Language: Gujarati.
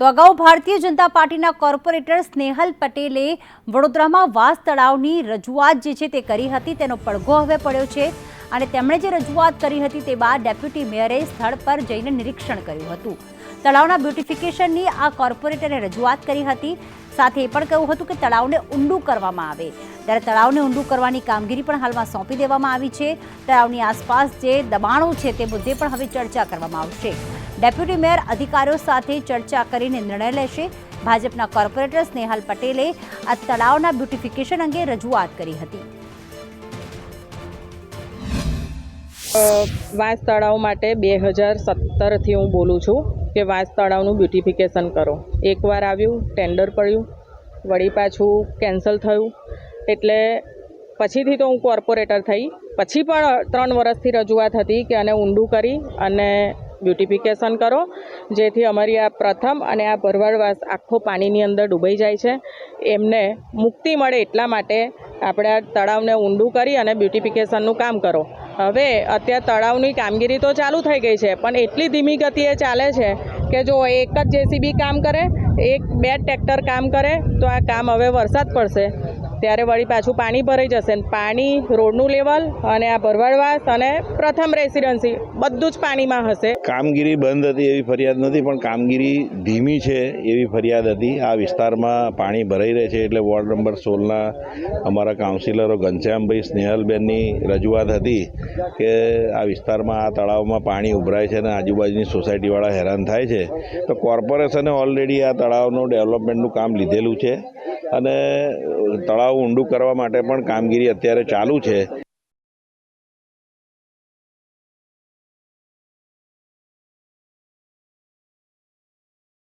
તો અગાઉ ભારતીય જનતા પાર્ટીના કોર્પોરેટર સ્નેહલ પટેલે વડોદરામાં વાસ તળાવની રજૂઆત જે છે તે કરી હતી, તેનો પડઘો હવે પડ્યો છે. અને તેમણે જે રજૂઆત કરી હતી તે બાદ ડેપ્યુટી મેયરે સ્થળ પર જઈને નિરીક્ષણ કર્યું હતું. તળાવના બ્યુટિફિકેશનની આ કોર્પોરેટરે રજૂઆત કરી હતી. સાથે એ પણ કહ્યું હતું કે તળાવને ઊંડું કરવામાં આવે. ત્યારે તળાવને ઊંડું કરવાની કામગીરી પણ હાલમાં સોંપી દેવામાં આવી છે. તળાવની આસપાસ જે દબાણો છે તે મુદ્દે પણ હવે ચર્ચા કરવામાં આવશે. ડેપ્યુટી મેયર અધિકારીઓ સાથે ચર્ચા કરીને નિર્ણય લેશે. ભાજપના કોર્પોરેટર સ્નેહલ પટેલે આ તળાવના બ્યુટિફિકેશન અંગે રજૂઆત કરી હતી. વાંસ તળાવ માટે બે હજાર સત્તરથી હું બોલું છું કે વાંસ તળાવનું બ્યુટિફિકેશન કરો. એકવાર આવ્યું ટેન્ડર પડ્યું, વળી પાછું કેન્સલ થયું. એટલે પછીથી તો હું કોર્પોરેટર થઈ. પછી પણ ત્રણ વર્ષથી રજૂઆત હતી કે આને ઊંડું કરી અને બ્યુટિફિકેશન કરો, જેથી અમારી આ પ્રથમ અને આ ભરવાડવાસ આખો પાણીની અંદર ડૂબાઈ જાય છે. એમને મુક્તિ મળે એટલા માટે આપણે આ તળાવને ઊંડું કરી અને બ્યુટિફિકેશનનું કામ કરો. હવે અત્યારે તળાવની કામગીરી તો ચાલુ થઈ ગઈ છે, પણ એટલી ધીમી ગતિએ ચાલે છે કે જો એક જ જેસીબી કામ કરે, એક બે ટ્રેક્ટર કામ કરે, તો આ કામ હવે વરસાદ પડશે. ત્યારે વળી પાછું પાણી ભરાઈ જશે પાણી રોડનું લેવલ અને આ ભરવાડવાસ અને પ્રથમ રેસિડન્સી બધું જ પાણીમાં હશે. કામગીરી બંધ હતી એવી ફરિયાદ નથી, પણ કામગીરી ધીમી છે એવી ફરિયાદ હતી. આ વિસ્તારમાં પાણી ભરાઈ રહે છે એટલે વોર્ડ નંબર સોળના અમારા કાઉન્સિલરો ઘનશ્યામભાઈ સ્નેહલબેનની રજૂઆત હતી કે આ વિસ્તારમાં આ તળાવમાં પાણી ઉભરાય છે અને આજુબાજુની સોસાયટીવાળા હેરાન થાય છે. તો કોર્પોરેશને ઓલરેડી આ તળાવનું ડેવલપમેન્ટનું કામ લીધેલું છે. અને તળાવ ઊંડું કરવા માટે પણ કામગીરી અત્યારે ચાલુ છે.